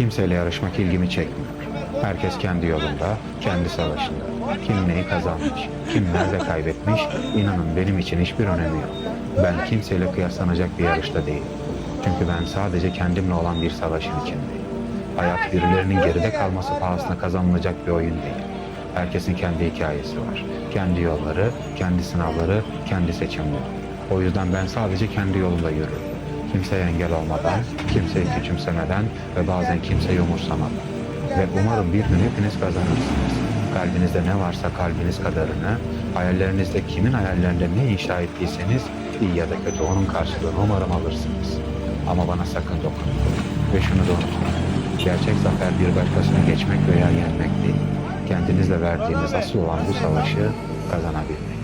Kimseyle yarışmak ilgimi çekmiyor. Herkes kendi yolunda, kendi savaşında. Kim neyi kazanmış, kim nerede kaybetmiş, inanın benim için hiçbir önemi yok. Ben kimseyle kıyaslanacak bir yarışta değilim. Çünkü ben sadece kendimle olan bir savaşın içindeyim. Hayat birilerinin geride kalması pahasına kazanılacak bir oyun değil. Herkesin kendi hikayesi var. Kendi yolları, kendi sınavları, kendi seçimleri. O yüzden ben sadece kendi yolumda yürürüm. Kimseye engel olmadan, kimseyi küçümsemeden ve bazen kimseyi umursamadan. Ve umarım bir gün hepiniz kazanırsınız. Kalbinizde ne varsa kalbiniz kadarını, hayallerinizde kimin hayallerinde ne inşa ettiyseniz iyi ya da kötü onun karşılığını umarım alırsınız. Ama bana sakın dokunmayın. Ve şunu da unutmayın. Gerçek zafer bir başkasına geçmek veya yenmek değil. Kendinizle verdiğiniz asıl olan bu savaşı kazanabilmek.